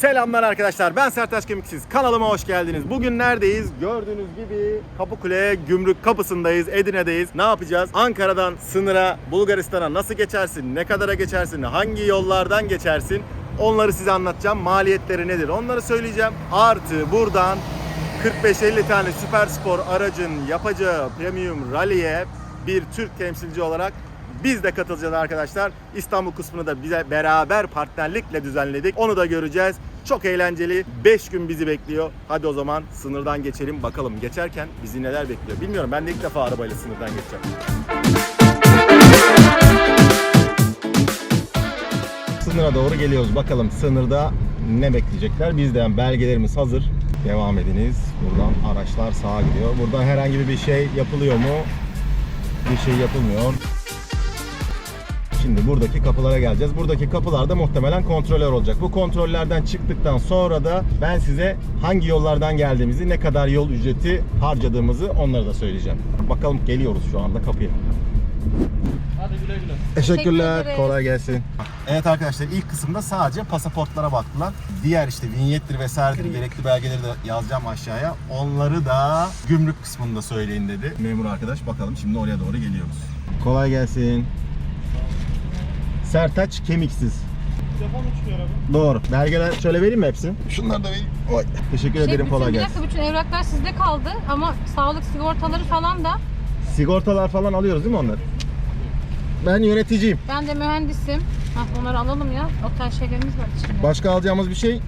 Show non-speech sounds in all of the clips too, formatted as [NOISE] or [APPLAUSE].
Selamlar arkadaşlar ben Sertaç Kemiksiz kanalıma hoş geldiniz. Bugün neredeyiz? Gördüğünüz gibi Kapıkule gümrük kapısındayız Edirne'deyiz. Ne yapacağız? Ankara'dan sınıra Bulgaristan'a nasıl geçersin? Ne kadara geçersin? Hangi yollardan geçersin? Onları size anlatacağım. Maliyetleri nedir? Onları söyleyeceğim. Artı buradan 45-50 tane süper spor aracın yapacağı premium rally'e bir Türk temsilci olarak biz de katılacağız arkadaşlar. İstanbul kısmını da bize beraber partnerlikle düzenledik. Onu da göreceğiz. Çok eğlenceli. 5 gün bizi bekliyor. Hadi o zaman sınırdan geçelim bakalım. Geçerken bizi neler bekliyor bilmiyorum. Ben de ilk defa arabayla sınırdan geçeceğim. Sınıra doğru geliyoruz. Bakalım sınırda ne bekleyecekler. Bizden belgelerimiz hazır. Devam ediniz. Buradan araçlar sağa gidiyor. Buradan herhangi bir şey yapılıyor mu? Bir şey yapılmıyor. Şimdi buradaki kapılara geleceğiz. Buradaki kapılarda muhtemelen kontroller olacak. Bu kontrollerden çıktıktan sonra da ben size hangi yollardan geldiğimizi, ne kadar yol ücreti harcadığımızı onları da söyleyeceğim. Bakalım geliyoruz şu anda kapıya. Hadi güle güle. Teşekkürler. Teşekkür. Kolay gelsin. Evet arkadaşlar ilk kısımda sadece pasaportlara baktılar. Diğer işte vinyettir vesairedir gerekli belgeleri de yazacağım aşağıya. Onları da gümrük kısmında söyleyin dedi. Memur arkadaş bakalım şimdi oraya doğru geliyoruz. Kolay gelsin. Sertaç kemiksiz. Telefon uçuyor araba. Doğru. Belgeler şöyle vereyim mi hepsini? Şunları da vereyim. Oy. Teşekkür ederim bütün, kolay bir gelsin. dakika bütün evraklar sizde kaldı ama sağlık sigortaları falan da Sigortalar falan alıyoruz değil mi onları? Ben yöneticiyim. ben de mühendisim. Hah, onları alalım ya. Otel şeylerimiz var içinde. Başka alacağımız bir şey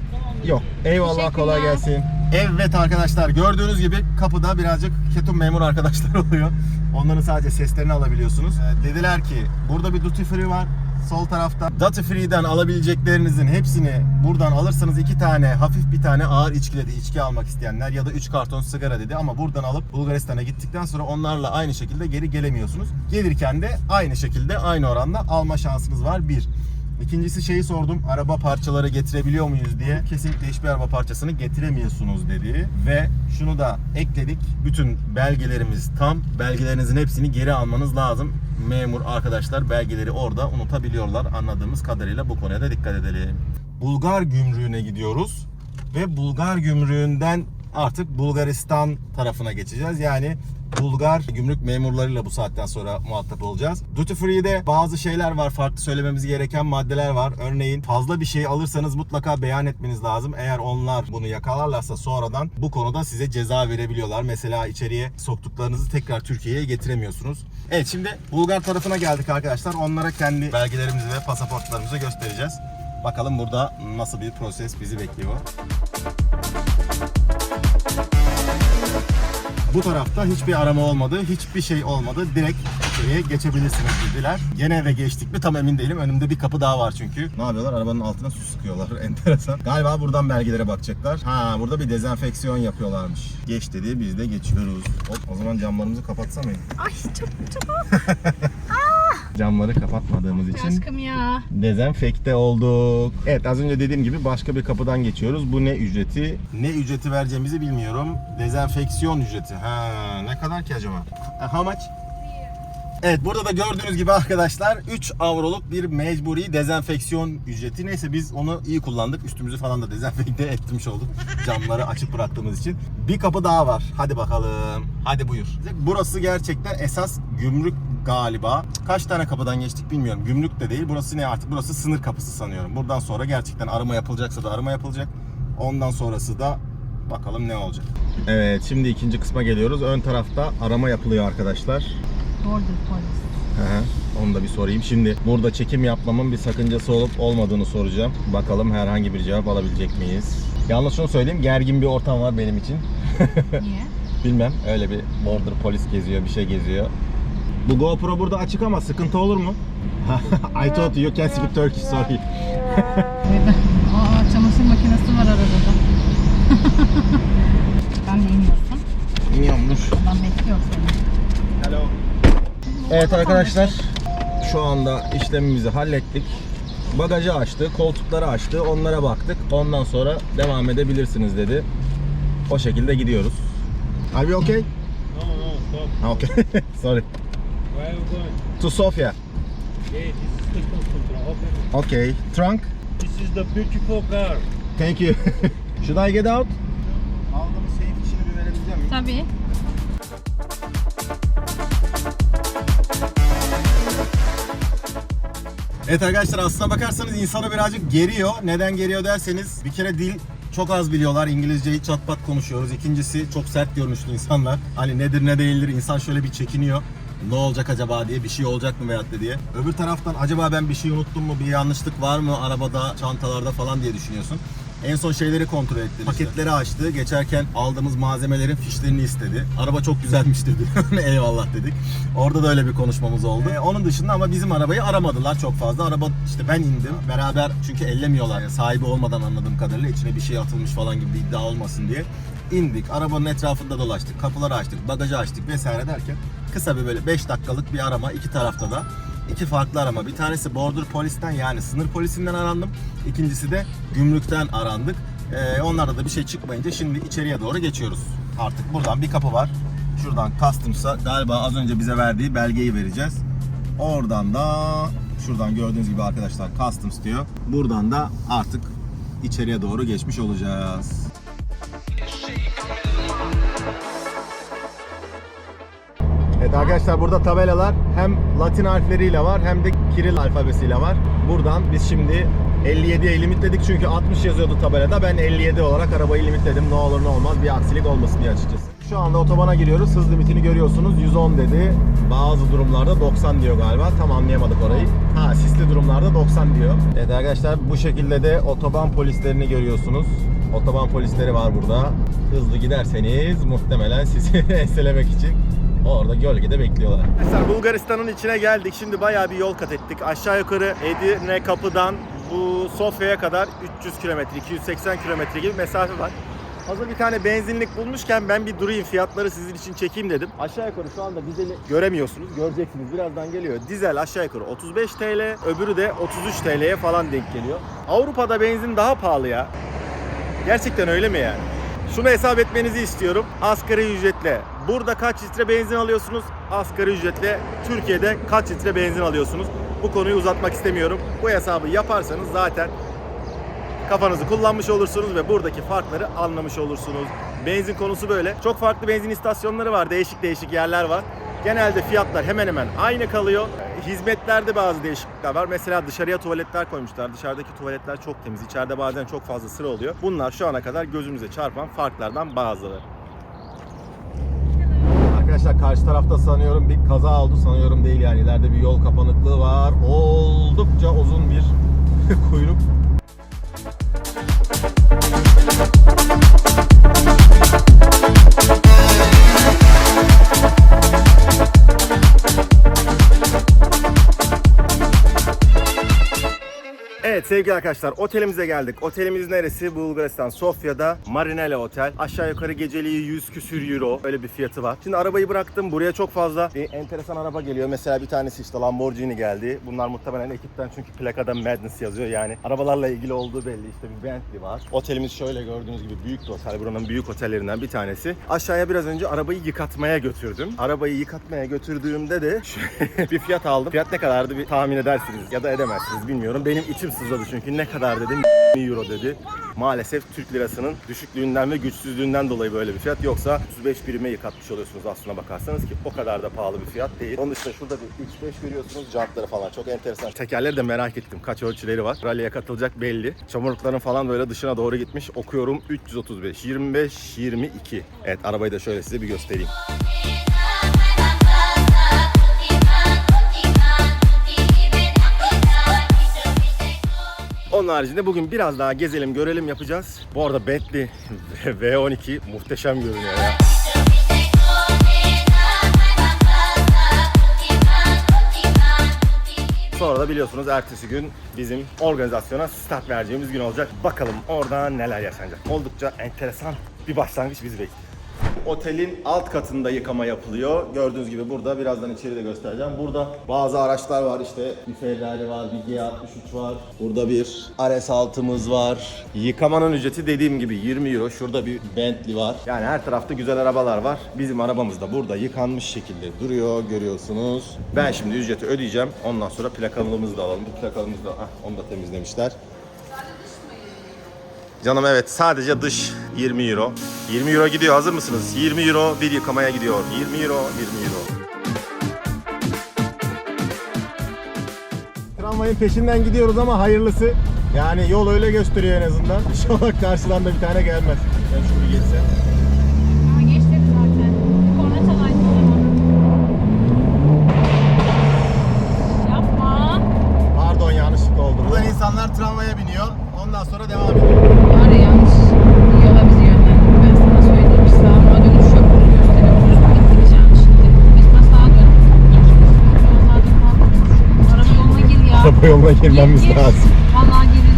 yok. Eyvallah Teşekkürler. kolay gelsin. Evet arkadaşlar gördüğünüz gibi kapıda birazcık ketum memur arkadaşlar [LAUGHS] oluyor. Onların sadece seslerini alabiliyorsunuz. Ee, Dediler ki burada bir duty free var. Sol tarafta Duty Free'den alabileceklerinizin hepsini buradan alırsanız iki tane hafif bir tane ağır içki dedi içki almak isteyenler ya da 3 karton sigara dedi ama buradan alıp Bulgaristan'a gittikten sonra onlarla aynı şekilde geri gelemiyorsunuz. Gelirken de aynı şekilde aynı oranda alma şansınız var bir. İkincisi şeyi sordum. Araba parçaları getirebiliyor muyuz diye. Kesinlikle hiçbir araba parçasını getiremiyorsunuz dedi. Ve şunu da ekledik. Bütün belgelerimiz tam. Belgelerinizin hepsini geri almanız lazım. Memur arkadaşlar belgeleri orada unutabiliyorlar. Anladığımız kadarıyla bu konuya da dikkat edelim. Bulgar gümrüğüne gidiyoruz. Ve Bulgar gümrüğünden artık Bulgaristan tarafına geçeceğiz. Yani Bulgar gümrük memurlarıyla bu saatten sonra muhatap olacağız. Duty Free'de bazı şeyler var, farklı söylememiz gereken maddeler var. Örneğin fazla bir şey alırsanız mutlaka beyan etmeniz lazım. Eğer onlar bunu yakalarlarsa sonradan bu konuda size ceza verebiliyorlar. Mesela içeriye soktuklarınızı tekrar Türkiye'ye getiremiyorsunuz. Evet şimdi Bulgar tarafına geldik arkadaşlar. Onlara kendi belgelerimizi ve pasaportlarımızı göstereceğiz. Bakalım burada nasıl bir proses bizi bekliyor. Bu tarafta hiçbir arama olmadı, hiçbir şey olmadı. Direkt içeriye geçebilirsiniz dediler. Gene eve geçtik mi tam emin değilim. Önümde bir kapı daha var çünkü. Ne yapıyorlar? Arabanın altına su sıkıyorlar. [LAUGHS] Enteresan. Galiba buradan belgelere bakacaklar. Ha burada bir dezenfeksiyon yapıyorlarmış. Geç dedi biz de geçiyoruz. Hop, o zaman camlarımızı kapatsam mı? Ay çok çok [LAUGHS] Camları kapatmadığımız için aşkım ya. dezenfekte olduk. Evet az önce dediğim gibi başka bir kapıdan geçiyoruz. Bu ne ücreti? Ne ücreti vereceğimizi bilmiyorum. Dezenfeksiyon ücreti. Ha ne kadar ki acaba? Ha, How much? Evet burada da gördüğünüz gibi arkadaşlar 3 avroluk bir mecburi dezenfeksiyon ücreti. Neyse biz onu iyi kullandık. Üstümüzü falan da dezenfekte [LAUGHS] etmiş olduk. Camları açık bıraktığımız için. Bir kapı daha var. Hadi bakalım. Hadi buyur. Burası gerçekten esas gümrük galiba. Kaç tane kapıdan geçtik bilmiyorum. Gümrük de değil. Burası ne artık? Burası sınır kapısı sanıyorum. Buradan sonra gerçekten arama yapılacaksa da arama yapılacak. Ondan sonrası da bakalım ne olacak. Evet şimdi ikinci kısma geliyoruz. Ön tarafta arama yapılıyor arkadaşlar. Border polis. Hı hı. Onu da bir sorayım. Şimdi burada çekim yapmamın bir sakıncası olup olmadığını soracağım. Bakalım herhangi bir cevap alabilecek miyiz? Yalnız şunu söyleyeyim. Gergin bir ortam var benim için. [LAUGHS] Niye? Bilmem. Öyle bir border polis geziyor, bir şey geziyor. Bu GoPro burada açık ama sıkıntı olur mu? [LAUGHS] I thought you can speak Turkish, sorry. [LAUGHS] Aa çamaşır makinesi var arada da. [LAUGHS] ben de iniyorsun. İniyormuş. Ben bekliyorum seni. Hello. Evet arkadaşlar şu anda işlemimizi hallettik. Bagajı açtı, koltukları açtı, onlara baktık. Ondan sonra devam edebilirsiniz dedi. O şekilde gidiyoruz. Are we okay? No, no, stop. Ha, okay. Sorry. Where are you going? To Sofia. Yeah, this is the control. Open. Okay. Trunk. This is the beautiful car. Thank you. [LAUGHS] Should I get out? Aldığımız şeyin fişini bir verebilecek miyim? Tabii. Evet arkadaşlar aslına bakarsanız insanı birazcık geriyor. Neden geriyor derseniz bir kere dil çok az biliyorlar. İngilizceyi çat pat konuşuyoruz. İkincisi çok sert görünüşlü insanlar. Hani nedir ne değildir insan şöyle bir çekiniyor. Ne olacak acaba diye bir şey olacak mı veyahut diye. Öbür taraftan acaba ben bir şey unuttum mu bir yanlışlık var mı arabada çantalarda falan diye düşünüyorsun. En son şeyleri kontrol etti. Paketleri açtı. Geçerken aldığımız malzemelerin fişlerini istedi. Araba çok güzelmiş dedi. [LAUGHS] Eyvallah dedik. Orada da öyle bir konuşmamız oldu. Ee, onun dışında ama bizim arabayı aramadılar çok fazla. Araba işte ben indim. Beraber çünkü ellemiyorlar. Yani sahibi olmadan anladığım kadarıyla içine bir şey atılmış falan gibi bir iddia olmasın diye. indik. Arabanın etrafında dolaştık. Kapıları açtık. Bagajı açtık vesaire derken kısa bir böyle 5 dakikalık bir arama iki tarafta da iki farklı arama. Bir tanesi border polisten yani sınır polisinden arandım. İkincisi de gümrükten arandık. Ee, onlarda da bir şey çıkmayınca şimdi içeriye doğru geçiyoruz. Artık buradan bir kapı var. Şuradan Customs'a galiba az önce bize verdiği belgeyi vereceğiz. Oradan da şuradan gördüğünüz gibi arkadaşlar Customs diyor. Buradan da artık içeriye doğru geçmiş olacağız. Evet arkadaşlar burada tabelalar hem Latin harfleriyle var hem de Kiril alfabesiyle var. Buradan biz şimdi 57'ye limitledik çünkü 60 yazıyordu tabelada. Ben 57 olarak arabayı limitledim. Ne olur ne olmaz bir aksilik olmasın diye açıkçası. Şu anda otobana giriyoruz. Hız limitini görüyorsunuz. 110 dedi. Bazı durumlarda 90 diyor galiba. Tam anlayamadık orayı. Ha sisli durumlarda 90 diyor. Evet arkadaşlar bu şekilde de otoban polislerini görüyorsunuz. Otoban polisleri var burada. Hızlı giderseniz muhtemelen sizi [LAUGHS] enselemek için Orada gölgede bekliyorlar. Arkadaşlar Bulgaristan'ın içine geldik. Şimdi bayağı bir yol kat ettik. Aşağı yukarı Edirne kapıdan bu Sofya'ya kadar 300 kilometre, 280 kilometre gibi mesafe var. Hazır bir tane benzinlik bulmuşken ben bir durayım fiyatları sizin için çekeyim dedim. Aşağı yukarı şu anda dizeli göremiyorsunuz. Göreceksiniz birazdan geliyor. Dizel aşağı yukarı 35 TL, öbürü de 33 TL'ye falan denk geliyor. Avrupa'da benzin daha pahalı ya. Gerçekten öyle mi yani? Şunu hesap etmenizi istiyorum. Asgari ücretle burada kaç litre benzin alıyorsunuz? Asgari ücretle Türkiye'de kaç litre benzin alıyorsunuz? Bu konuyu uzatmak istemiyorum. Bu hesabı yaparsanız zaten kafanızı kullanmış olursunuz ve buradaki farkları anlamış olursunuz. Benzin konusu böyle. Çok farklı benzin istasyonları var. Değişik değişik yerler var. Genelde fiyatlar hemen hemen aynı kalıyor. Hizmetlerde bazı değişiklikler var. Mesela dışarıya tuvaletler koymuşlar. Dışarıdaki tuvaletler çok temiz. İçeride bazen çok fazla sıra oluyor. Bunlar şu ana kadar gözümüze çarpan farklardan bazıları. Arkadaşlar karşı tarafta sanıyorum bir kaza oldu. Sanıyorum değil yani. ileride bir yol kapanıklığı var. Oldukça uzun bir [LAUGHS] kuyruk. Sevgili arkadaşlar otelimize geldik. Otelimiz neresi? Bulgaristan, Sofya'da Marinele Otel. Aşağı yukarı geceliği 100 küsür euro. Öyle bir fiyatı var. Şimdi arabayı bıraktım. Buraya çok fazla bir enteresan araba geliyor. Mesela bir tanesi işte Lamborghini geldi. Bunlar muhtemelen ekipten çünkü plakada Madness yazıyor. Yani arabalarla ilgili olduğu belli. İşte bir Bentley var. Otelimiz şöyle gördüğünüz gibi büyük bir otel. Buranın büyük otellerinden bir tanesi. Aşağıya biraz önce arabayı yıkatmaya götürdüm. Arabayı yıkatmaya götürdüğümde de [LAUGHS] bir fiyat aldım. Fiyat ne kadardı bir tahmin edersiniz ya da edemezsiniz bilmiyorum. Benim içim sızladı çünkü ne kadar dedim 20 euro dedi. Maalesef Türk lirasının düşüklüğünden ve güçsüzlüğünden dolayı böyle bir fiyat. Yoksa 35 birime yıkatmış oluyorsunuz aslına bakarsanız ki o kadar da pahalı bir fiyat değil. Onun dışında şurada bir 3-5 görüyorsunuz. Jantları falan çok enteresan. Tekerleri de merak ettim. Kaç ölçüleri var. Rally'e katılacak belli. Çamurlukların falan böyle dışına doğru gitmiş. Okuyorum 335, 25, 22. Evet arabayı da şöyle size bir göstereyim. Onun haricinde bugün biraz daha gezelim, görelim yapacağız. Bu arada Bentley [LAUGHS] V12 muhteşem görünüyor ya. Sonra da biliyorsunuz ertesi gün bizim organizasyona start vereceğimiz gün olacak. Bakalım orada neler yaşanacak. Oldukça enteresan bir başlangıç bizi bekliyor. Otelin alt katında yıkama yapılıyor. Gördüğünüz gibi burada birazdan içeri de göstereceğim. Burada bazı araçlar var işte bir Ferrari var, bir G63 var. Burada bir RS6'mız var. Yıkamanın ücreti dediğim gibi 20 euro. Şurada bir Bentley var. Yani her tarafta güzel arabalar var. Bizim arabamız da burada yıkanmış şekilde duruyor görüyorsunuz. Ben şimdi ücreti ödeyeceğim. Ondan sonra plakalığımızı da alalım. Bu plakalığımızı da ah, onu da temizlemişler. Canım evet sadece dış 20 euro. 20 euro gidiyor hazır mısınız? 20 euro dil yıkamaya gidiyor. 20 euro 20 euro. Tramvayın peşinden gidiyoruz ama hayırlısı. Yani yol öyle gösteriyor en azından. İnşallah karşıdan da bir tane gelmez. Ben şu bir yoluna girmemiz Gir, gir. lazım. Vallahi girildim.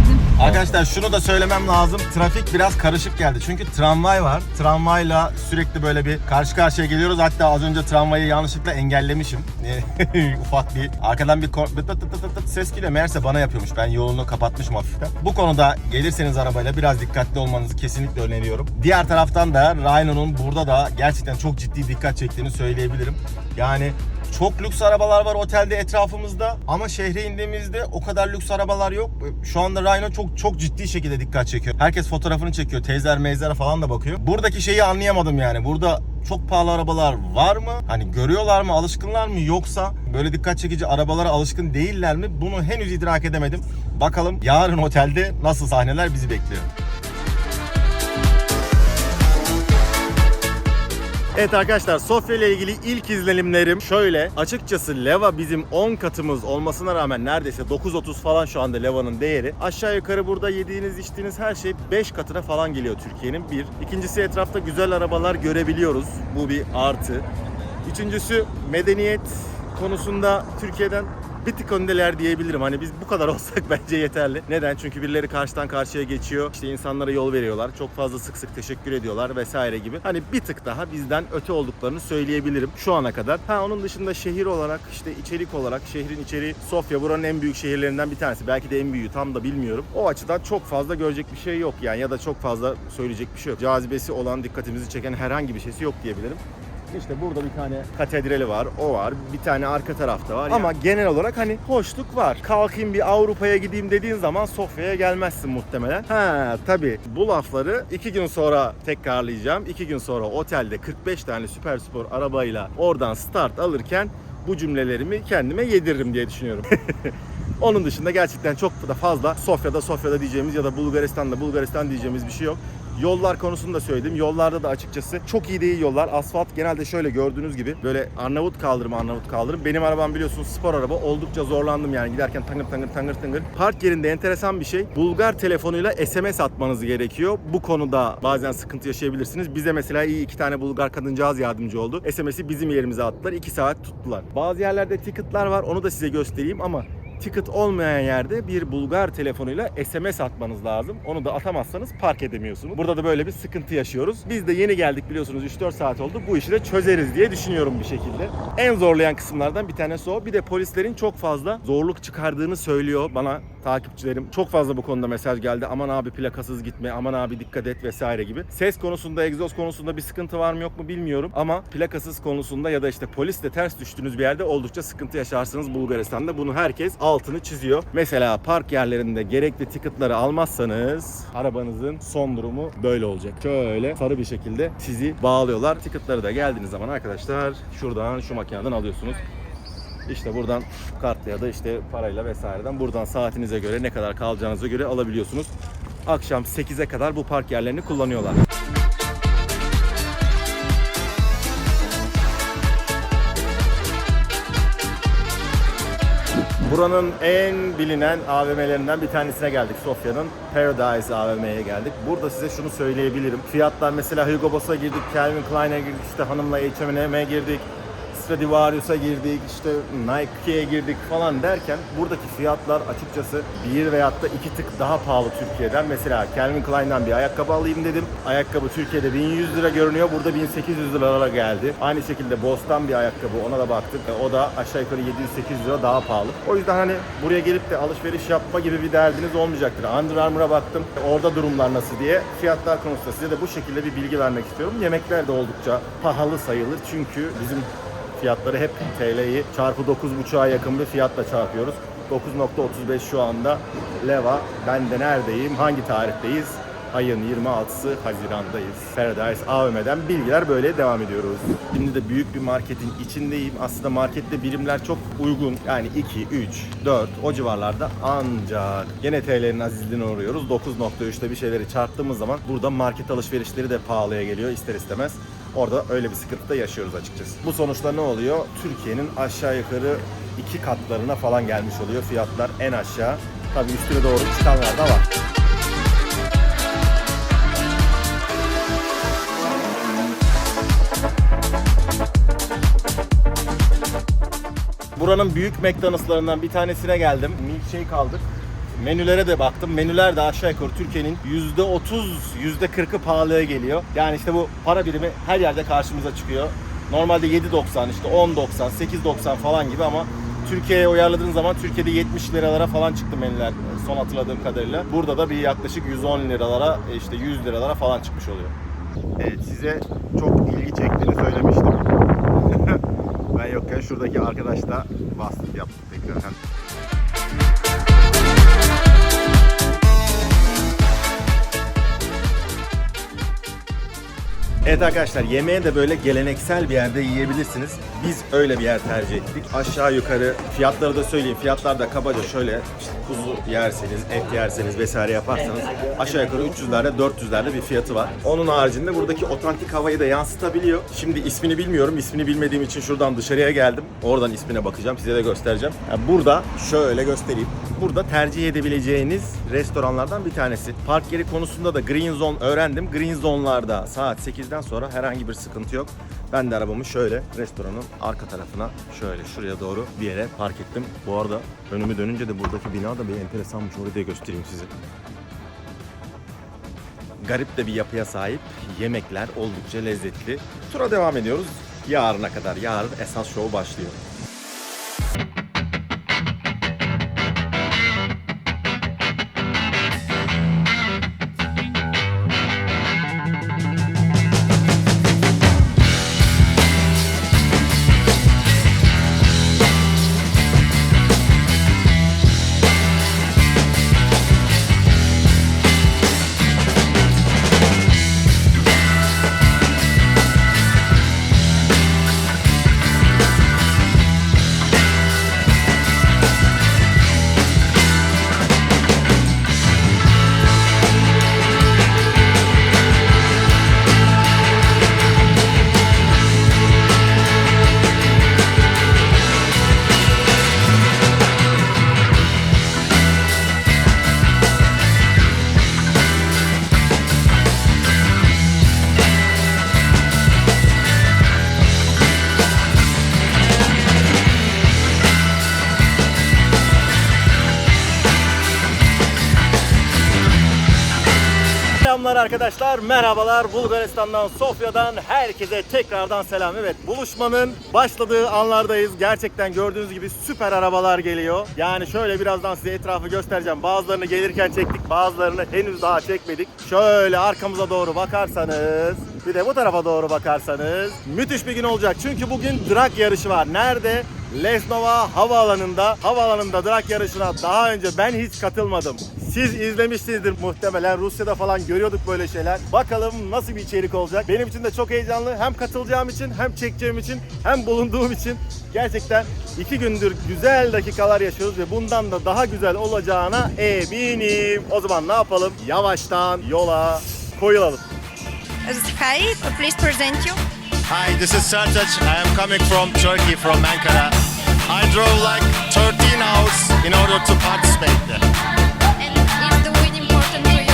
Arkadaşlar şunu da söylemem lazım. Trafik biraz karışık geldi. Çünkü tramvay var. Tramvayla sürekli böyle bir karşı karşıya geliyoruz. Hatta az önce tramvayı yanlışlıkla engellemişim. [LAUGHS] Ufak bir arkadan bir kor- ses geliyor. Meğerse bana yapıyormuş. Ben yolunu kapatmışım hafiften. Bu konuda gelirseniz arabayla biraz dikkatli olmanızı kesinlikle öneriyorum. Diğer taraftan da Rhino'nun burada da gerçekten çok ciddi dikkat çektiğini söyleyebilirim. Yani çok lüks arabalar var otelde etrafımızda ama şehre indiğimizde o kadar lüks arabalar yok. Şu anda Rhino çok çok ciddi şekilde dikkat çekiyor. Herkes fotoğrafını çekiyor. Teyzeler meyzeler falan da bakıyor. Buradaki şeyi anlayamadım yani. Burada çok pahalı arabalar var mı? Hani görüyorlar mı? Alışkınlar mı? Yoksa böyle dikkat çekici arabalara alışkın değiller mi? Bunu henüz idrak edemedim. Bakalım yarın otelde nasıl sahneler bizi bekliyor. Evet arkadaşlar Sofya ile ilgili ilk izlenimlerim şöyle. Açıkçası Leva bizim 10 katımız olmasına rağmen neredeyse 9.30 falan şu anda Leva'nın değeri. Aşağı yukarı burada yediğiniz içtiğiniz her şey 5 katına falan geliyor Türkiye'nin bir. İkincisi etrafta güzel arabalar görebiliyoruz. Bu bir artı. Üçüncüsü medeniyet konusunda Türkiye'den bir tık öndeler diyebilirim. Hani biz bu kadar [LAUGHS] olsak bence yeterli. Neden? Çünkü birileri karşıdan karşıya geçiyor. İşte insanlara yol veriyorlar. Çok fazla sık sık teşekkür ediyorlar vesaire gibi. Hani bir tık daha bizden öte olduklarını söyleyebilirim şu ana kadar. Ha onun dışında şehir olarak işte içerik olarak şehrin içeriği Sofya buranın en büyük şehirlerinden bir tanesi. Belki de en büyüğü tam da bilmiyorum. O açıdan çok fazla görecek bir şey yok yani ya da çok fazla söyleyecek bir şey yok. Cazibesi olan dikkatimizi çeken herhangi bir şeysi yok diyebilirim. İşte burada bir tane katedrali var, o var. Bir tane arka tarafta var. Ama genel olarak hani hoşluk var. Kalkayım bir Avrupa'ya gideyim dediğin zaman Sofya'ya gelmezsin muhtemelen. Ha tabii bu lafları iki gün sonra tekrarlayacağım. İki gün sonra otelde 45 tane süper spor arabayla oradan start alırken bu cümlelerimi kendime yediririm diye düşünüyorum. [LAUGHS] Onun dışında gerçekten çok da fazla Sofya'da Sofya'da diyeceğimiz ya da Bulgaristan'da Bulgaristan diyeceğimiz bir şey yok. Yollar konusunu da söyledim. Yollarda da açıkçası çok iyi değil yollar. Asfalt genelde şöyle gördüğünüz gibi böyle Arnavut kaldırım Arnavut kaldırım. Benim arabam biliyorsunuz spor araba. Oldukça zorlandım yani giderken tangır tangır tangır tangır. Park yerinde enteresan bir şey. Bulgar telefonuyla SMS atmanız gerekiyor. Bu konuda bazen sıkıntı yaşayabilirsiniz. Bize mesela iyi iki tane Bulgar kadıncağız yardımcı oldu. SMS'i bizim yerimize attılar. 2 saat tuttular. Bazı yerlerde ticketlar var. Onu da size göstereyim ama ticket olmayan yerde bir Bulgar telefonuyla SMS atmanız lazım. Onu da atamazsanız park edemiyorsunuz. Burada da böyle bir sıkıntı yaşıyoruz. Biz de yeni geldik biliyorsunuz 3-4 saat oldu. Bu işi de çözeriz diye düşünüyorum bir şekilde. En zorlayan kısımlardan bir tanesi o. Bir de polislerin çok fazla zorluk çıkardığını söylüyor bana takipçilerim. Çok fazla bu konuda mesaj geldi. Aman abi plakasız gitme, aman abi dikkat et vesaire gibi. Ses konusunda, egzoz konusunda bir sıkıntı var mı yok mu bilmiyorum. Ama plakasız konusunda ya da işte polisle ters düştüğünüz bir yerde oldukça sıkıntı yaşarsınız Bulgaristan'da. Bunu herkes altını çiziyor. Mesela park yerlerinde gerekli ticketları almazsanız arabanızın son durumu böyle olacak. Şöyle sarı bir şekilde sizi bağlıyorlar. Ticketları da geldiğiniz zaman arkadaşlar şuradan şu makineden alıyorsunuz. İşte buradan kartla ya da işte parayla vesaireden buradan saatinize göre ne kadar kalacağınıza göre alabiliyorsunuz. Akşam 8'e kadar bu park yerlerini kullanıyorlar. Buranın en bilinen AVM'lerinden bir tanesine geldik. Sofya'nın Paradise AVM'ye geldik. Burada size şunu söyleyebilirim. Fiyatlar mesela Hugo Boss'a girdik, Calvin Klein'e girdik, işte hanımla H&M'e girdik. Stradivarius'a girdik, işte Nike'ye girdik falan derken buradaki fiyatlar açıkçası bir veyahut da iki tık daha pahalı Türkiye'den. Mesela Calvin Klein'den bir ayakkabı alayım dedim. Ayakkabı Türkiye'de 1100 lira görünüyor, burada 1800 liralara geldi. Aynı şekilde Boss'tan bir ayakkabı ona da baktık. O da aşağı yukarı 700-800 lira daha pahalı. O yüzden hani buraya gelip de alışveriş yapma gibi bir derdiniz olmayacaktır. Under Armour'a baktım, orada durumlar nasıl diye. Fiyatlar konusunda size de bu şekilde bir bilgi vermek istiyorum. Yemekler de oldukça pahalı sayılır çünkü bizim fiyatları hep TL'yi çarpı 9.5'a yakın bir fiyatla çarpıyoruz. 9.35 şu anda Leva. Ben de neredeyim? Hangi tarihteyiz? ayın 26'sı Haziran'dayız. Paradise AVM'den bilgiler böyle devam ediyoruz. Şimdi de büyük bir marketin içindeyim. Aslında markette birimler çok uygun. Yani 2, 3, 4 o civarlarda ancak gene TL'nin azizliğine uğruyoruz. 9.3'te bir şeyleri çarptığımız zaman burada market alışverişleri de pahalıya geliyor ister istemez. Orada öyle bir sıkıntı da yaşıyoruz açıkçası. Bu sonuçta ne oluyor? Türkiye'nin aşağı yukarı iki katlarına falan gelmiş oluyor fiyatlar en aşağı. Tabii üstüne doğru çıkanlar da var. Buranın büyük McDonald'slarından bir tanesine geldim. Milkshake aldık. Menülere de baktım. Menüler de aşağı yukarı Türkiye'nin %30, %40'ı pahalıya geliyor. Yani işte bu para birimi her yerde karşımıza çıkıyor. Normalde 7.90 işte 10.90, 8.90 falan gibi ama Türkiye'ye uyarladığın zaman Türkiye'de 70 liralara falan çıktı menüler son hatırladığım kadarıyla. Burada da bir yaklaşık 110 liralara işte 100 liralara falan çıkmış oluyor. Evet size çok ilgi çektiğini söylemiştim. [LAUGHS] ben yokken şuradaki arkadaş da vasıf yaptı tekrar. Evet arkadaşlar yemeğe de böyle geleneksel bir yerde yiyebilirsiniz. Biz öyle bir yer tercih ettik. Aşağı yukarı fiyatları da söyleyeyim. Fiyatlar da kabaca şöyle işte kuzu yerseniz, et yerseniz vesaire yaparsanız aşağı yukarı 300'lerde 400'lerde bir fiyatı var. Onun haricinde buradaki otantik havayı da yansıtabiliyor. Şimdi ismini bilmiyorum. İsmini bilmediğim için şuradan dışarıya geldim. Oradan ismine bakacağım. Size de göstereceğim. Yani burada şöyle göstereyim. Burada tercih edebileceğiniz restoranlardan bir tanesi. Park yeri konusunda da Green Zone öğrendim. Green Zone'larda saat 8'den sonra herhangi bir sıkıntı yok. Ben de arabamı şöyle restoranın arka tarafına şöyle şuraya doğru bir yere park ettim. Bu arada önümü dönünce de buradaki bina da bir enteresanmış. Orayı da göstereyim size. Garip de bir yapıya sahip. Yemekler oldukça lezzetli. Tura devam ediyoruz. Yarına kadar. Yarın esas show başlıyor. Arkadaşlar, merhabalar. Bulgaristan'dan, Sofya'dan herkese tekrardan selam. Evet, buluşmanın başladığı anlardayız. Gerçekten gördüğünüz gibi süper arabalar geliyor. Yani şöyle birazdan size etrafı göstereceğim. Bazılarını gelirken çektik, bazılarını henüz daha çekmedik. Şöyle arkamıza doğru bakarsanız, bir de bu tarafa doğru bakarsanız müthiş bir gün olacak. Çünkü bugün drag yarışı var. Nerede? Lesnova Havaalanı'nda. Havaalanı'nda drag yarışına daha önce ben hiç katılmadım. Siz izlemişsinizdir muhtemelen. Rusya'da falan görüyorduk böyle şeyler. Bakalım nasıl bir içerik olacak. Benim için de çok heyecanlı. Hem katılacağım için hem çekeceğim için hem bulunduğum için gerçekten iki gündür güzel dakikalar yaşıyoruz ve bundan da daha güzel olacağına eminim. O zaman ne yapalım? Yavaştan yola koyulalım. Hi, please present you. Hi, this is Sertac. I am coming from Turkey, from Ankara. I drove like 13 hours in order to participate there. And is the win important to you?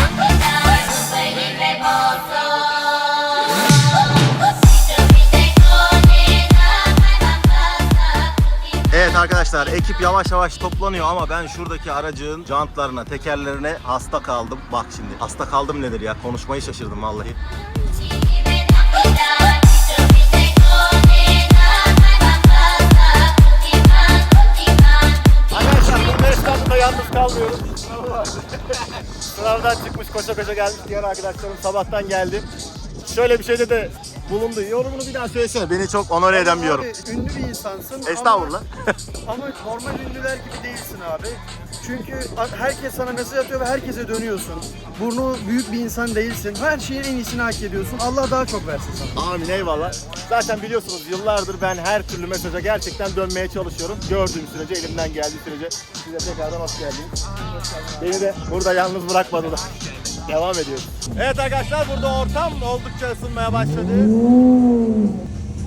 Evet arkadaşlar ekip yavaş yavaş toplanıyor ama ben şuradaki aracın jantlarına, tekerlerine hasta kaldım. Bak şimdi hasta kaldım nedir ya konuşmayı şaşırdım vallahi. Yalnız kalmıyoruz. [LAUGHS] Sınavdan çıkmış koşa koşa gelmiş diğer arkadaşlarım sabahtan geldi. Şöyle bir şeyde de bulundu. Yorumunu bir daha söylesene. Beni çok onore eden bir yorum. Abi, ünlü bir insansın Estağfurullah. ama, [LAUGHS] ama normal ünlüler gibi değilsin abi. Çünkü herkes sana mesaj atıyor ve herkese dönüyorsun. Burnu büyük bir insan değilsin. Her şeyin en iyisini hak ediyorsun. Allah daha çok versin sana. Amin eyvallah. Zaten biliyorsunuz yıllardır ben her türlü mesaja gerçekten dönmeye çalışıyorum. Gördüğüm sürece, elimden geldiği sürece. Size tekrardan hoş geldiniz. Beni de burada yalnız bırakmadılar. Devam ediyoruz. Evet arkadaşlar burada ortam oldukça ısınmaya başladı.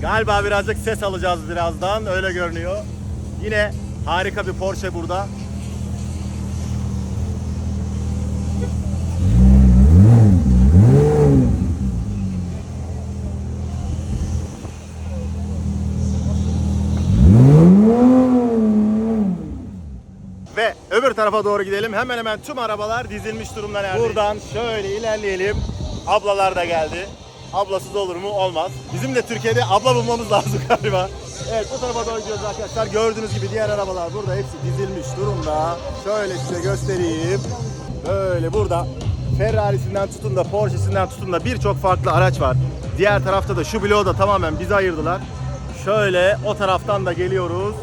Galiba birazcık ses alacağız birazdan. Öyle görünüyor. Yine harika bir Porsche burada. Ve öbür tarafa doğru gidelim. Hemen hemen tüm arabalar dizilmiş durumda neredeyse. Buradan şöyle ilerleyelim. Ablalar da geldi. Ablasız olur mu? Olmaz. Bizim de Türkiye'de abla bulmamız [LAUGHS] lazım galiba. Evet bu tarafa doğru gidiyoruz arkadaşlar. Gördüğünüz gibi diğer arabalar burada hepsi dizilmiş durumda. Şöyle size göstereyim. Böyle burada Ferrari'sinden tutun da Porsche'sinden tutun da birçok farklı araç var. Diğer tarafta da şu bloğu da tamamen bize ayırdılar. Şöyle o taraftan da geliyoruz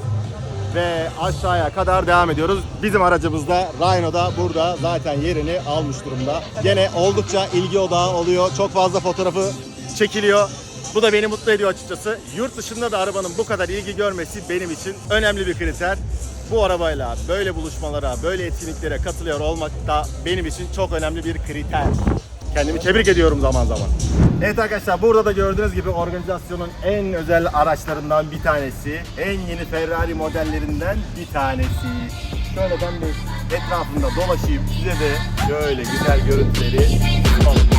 ve aşağıya kadar devam ediyoruz. Bizim aracımız da Rhino da burada zaten yerini almış durumda. Gene oldukça ilgi odağı oluyor. Çok fazla fotoğrafı çekiliyor. Bu da beni mutlu ediyor açıkçası. Yurt dışında da arabanın bu kadar ilgi görmesi benim için önemli bir kriter. Bu arabayla böyle buluşmalara, böyle etkinliklere katılıyor olmak da benim için çok önemli bir kriter. Kendimi tebrik ediyorum zaman zaman. Evet arkadaşlar burada da gördüğünüz gibi organizasyonun en özel araçlarından bir tanesi. En yeni Ferrari modellerinden bir tanesi. Şöyle ben bir etrafında dolaşayım size de şöyle güzel görüntüleri Mercedes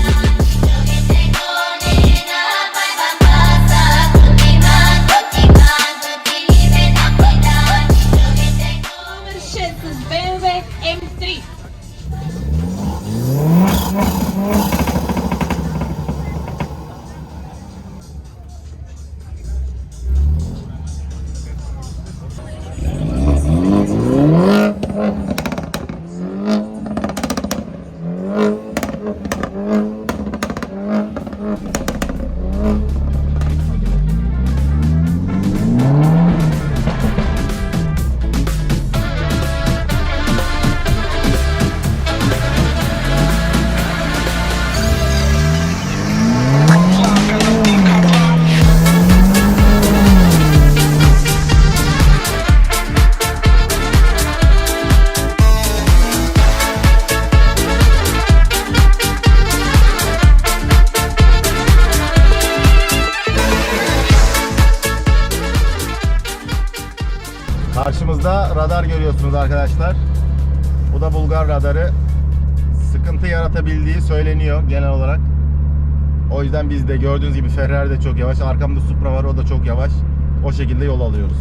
O yüzden biz de gördüğünüz gibi Ferrari de çok yavaş. Arkamda Supra var o da çok yavaş. O şekilde yol alıyoruz.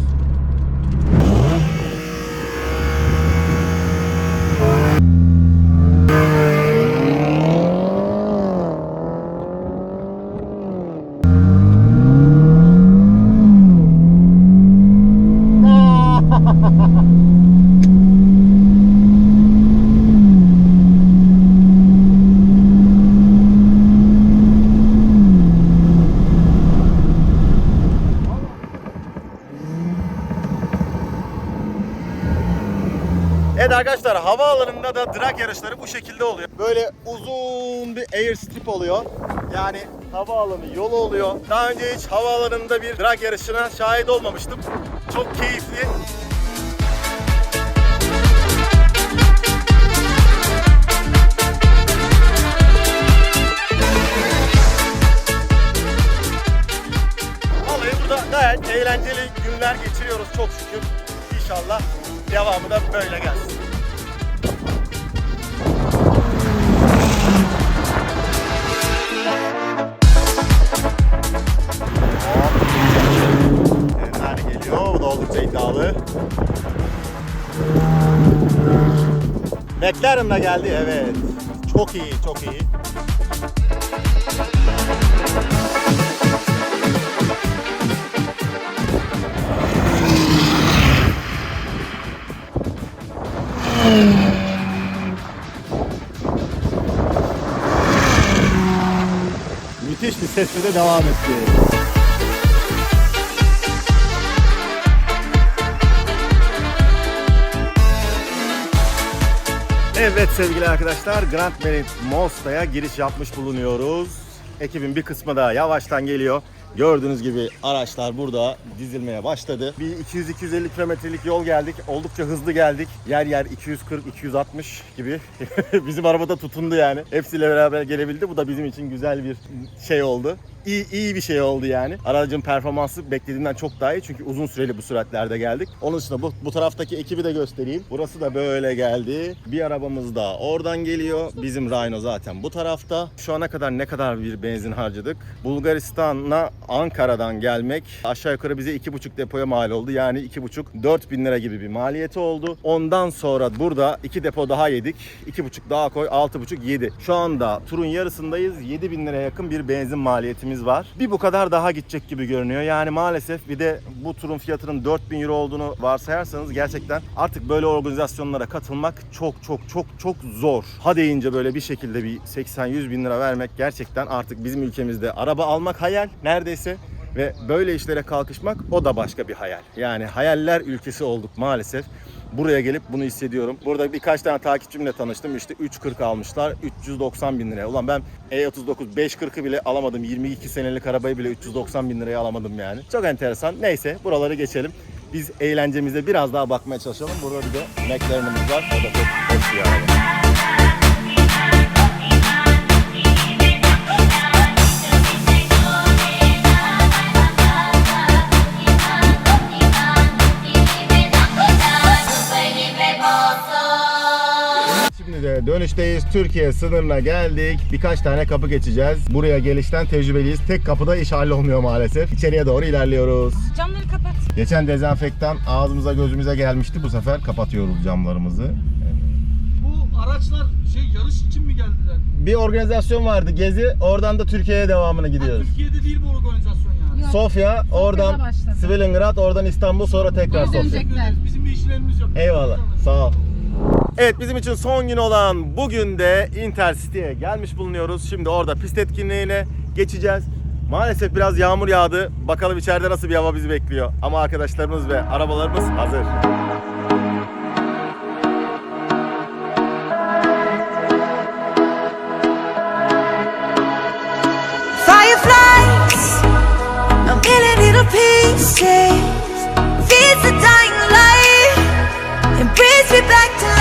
Evet arkadaşlar havaalanında da drag yarışları bu şekilde oluyor. Böyle uzun bir air strip oluyor. Yani havaalanı yolu oluyor. Daha önce hiç havaalanında bir drag yarışına şahit olmamıştım. Çok keyifli. Vallahi burada gayet eğlenceli günler geçiriyoruz çok şükür. İnşallah devamı da böyle gelsin. Ferrari geliyor. Bu da oldukça iddialı. McLaren da geldi. Evet. Çok iyi, çok iyi. De devam etti. Evet sevgili arkadaşlar Grand Merit Mosta'ya giriş yapmış bulunuyoruz. Ekibin bir kısmı da yavaştan geliyor. Gördüğünüz gibi araçlar burada dizilmeye başladı. Bir 200-250 kilometrelik yol geldik. Oldukça hızlı geldik. Yer yer 240-260 gibi. [LAUGHS] bizim arabada tutundu yani. Hepsiyle beraber gelebildi. Bu da bizim için güzel bir şey oldu. İyi, iyi bir şey oldu yani. Aracın performansı beklediğimden çok daha iyi. Çünkü uzun süreli bu süratlerde geldik. Onun dışında bu, bu taraftaki ekibi de göstereyim. Burası da böyle geldi. Bir arabamız da oradan geliyor. Bizim Rhino zaten bu tarafta. Şu ana kadar ne kadar bir benzin harcadık? Bulgaristan'a Ankara'dan gelmek aşağı yukarı bize 2,5 depoya mal oldu. Yani 2,5-4 bin lira gibi bir maliyeti oldu. Ondan sonra burada 2 depo daha yedik. 2,5 daha koy 6,5 7. Şu anda turun yarısındayız. 7 bin liraya yakın bir benzin maliyetimiz var. Bir bu kadar daha gidecek gibi görünüyor. Yani maalesef bir de bu turun fiyatının 4000 euro olduğunu varsayarsanız gerçekten artık böyle organizasyonlara katılmak çok çok çok çok zor. Ha deyince böyle bir şekilde bir 80-100 bin lira vermek gerçekten artık bizim ülkemizde araba almak hayal neredeyse. Ve böyle işlere kalkışmak o da başka bir hayal. Yani hayaller ülkesi olduk maalesef. Buraya gelip bunu hissediyorum. Burada birkaç tane takipçimle tanıştım. İşte 340 almışlar. 390 bin liraya. Ulan ben E39 540'ı bile alamadım. 22 senelik arabayı bile 390 bin liraya alamadım yani. Çok enteresan. Neyse buraları geçelim. Biz eğlencemize biraz daha bakmaya çalışalım. Burada bir de McLaren'ımız var. O da çok hoş bir araba. Dönüşteyiz. Türkiye sınırına geldik. Birkaç tane kapı geçeceğiz. Buraya gelişten tecrübeliyiz. Tek kapıda iş hallolmuyor maalesef. İçeriye doğru ilerliyoruz. Camları kapat. Geçen dezenfektan ağzımıza gözümüze gelmişti. Bu sefer kapatıyoruz camlarımızı. Bu araçlar şey yarış için mi geldiler? Bir organizasyon vardı Gezi. Oradan da Türkiye'ye devamını gidiyoruz. Türkiye'de değil bu organizasyon yani. Yok. Sofya, oradan başladı. Svilingrad, oradan İstanbul, sonra tekrar Geri Sofya. dönecekler. Bizim bir işlerimiz yok. Eyvallah. Sağ ol. Evet bizim için son gün olan bugün de Intercity'ye gelmiş bulunuyoruz. Şimdi orada pist etkinliğine geçeceğiz. Maalesef biraz yağmur yağdı. Bakalım içeride nasıl bir hava bizi bekliyor. Ama arkadaşlarımız ve arabalarımız hazır. Fireflies, a the dying light and brings me back to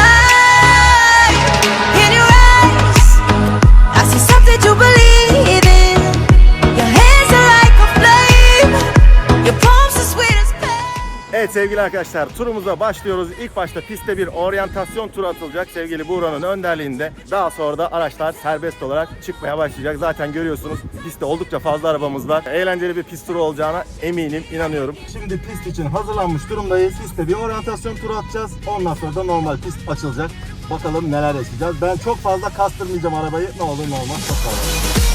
sevgili arkadaşlar turumuza başlıyoruz. İlk başta pistte bir oryantasyon turu atılacak sevgili Buğra'nın önderliğinde. Daha sonra da araçlar serbest olarak çıkmaya başlayacak. Zaten görüyorsunuz pistte oldukça fazla arabamız var. Eğlenceli bir pist turu olacağına eminim, inanıyorum. Şimdi pist için hazırlanmış durumdayız. Pistte bir oryantasyon turu atacağız. Ondan sonra da normal pist açılacak. Bakalım neler yaşayacağız. Ben çok fazla kastırmayacağım arabayı. Ne olur ne olmaz. Bakalım.